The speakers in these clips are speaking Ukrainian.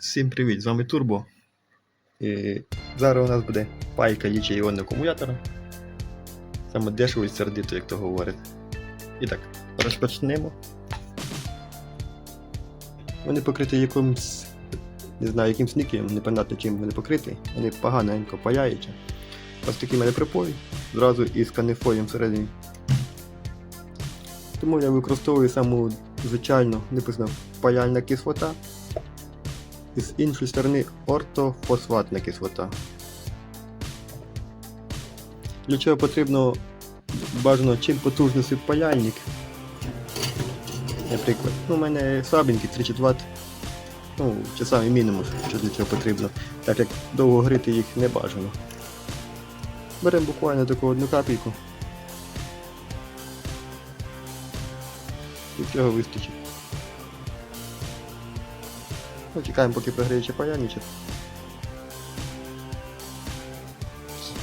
Всім привіт, з вами Турбо. І зараз у нас буде пайка ліча іонного акумулятора. Саме дешево і сердито, як то говорять. І так, розпочнемо. Вони покриті якимсь, не знаю, якимсь нікелем, непонятно чим вони покриті. Вони поганенько паяються. Ось такий мене припой, зразу із канифолієм всередині. Тому я використовую саму звичайну, написано паяльна кислота. І з іншої сторони ортофосфатна кислота. Для чого потрібно бажано чим потужніший паяльник. Наприклад, ну, у мене слабенький 30 Вт. Ну, чи самий мінімум, що для цього потрібно, так як довго грити їх не бажано. Беремо буквально таку одну капельку. І цього вистачить. Ну, чекаємо, поки програється паяльничок.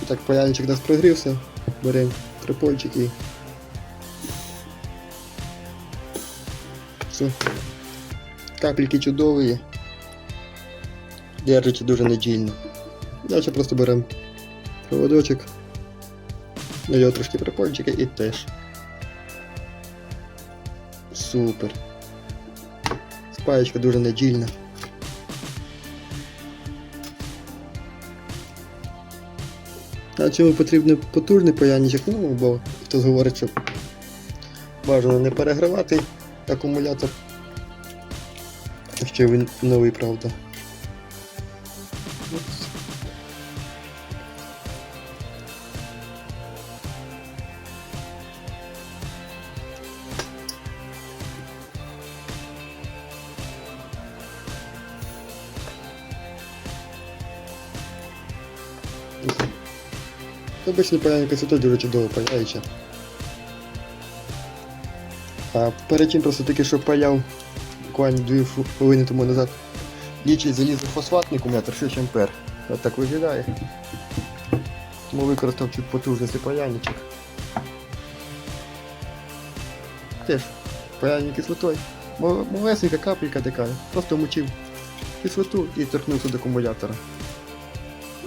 І так, паяльничок у нас прогрівся. Беремо припольчик і. Все. Капельки чудові. Держиться дуже надільно. Далі просто беремо проводочок. На нього трошки припольчика і теж. Супер. Спаєчка дуже надільна. А чому потрібен потужний паяльничок? Ну, бо хтось говорить, що бажано не перегравати акумулятор. Якщо він новий, правда. От. Обичний паяльник кислота дуже чудово паяюча. А перед тим просто таки, що паяв буквально 2 хвилини тому назад лічий залізофосфатний акумулятор 6 ампер. От так виглядає. Тому використав чуть потужний паяльничок. Теж паяльник кислотою. Мал- Малесенька капелька така. Просто мочив кислоту і торкнувся до акумулятора.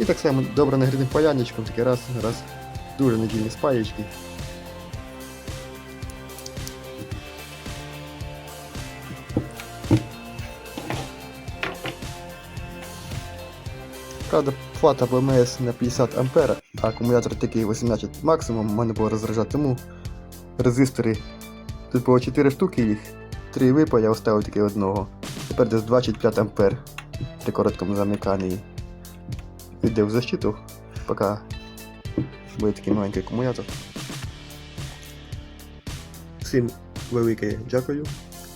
І так само добре нагрітим паяльничком, таке раз, раз. Дуже надійні спаєчки. Правда, плата БМС на 50 А, а акумулятор такий 18 максимум, можна було розряджати, тому резистори. Тут було 4 штуки їх, 3 випа, я оставив тільки одного. Тепер десь 25 А при короткому замиканні. Йде в защиту, поки буде такий маленький акумулятор. Всім велике дякую,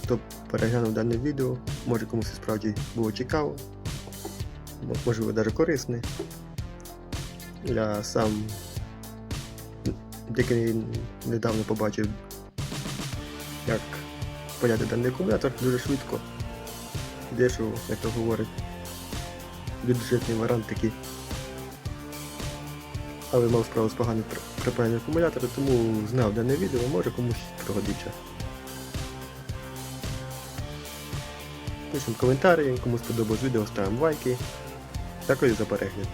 хто переглянув дане відео. Може комусь і справді було цікаво, мо- можливо навіть корисне. Я сам тільки недавно побачив, як паяти даний акумулятор дуже швидко. Дешево, як то говорить. Бюджетний варіант такий. Але мав справу з поганим при- припаянням акумулятора, тому знав дане відео, може комусь пригодиться. Пишемо коментарі, комусь сподобалось відео, ставимо лайки. Дякую за перегляд.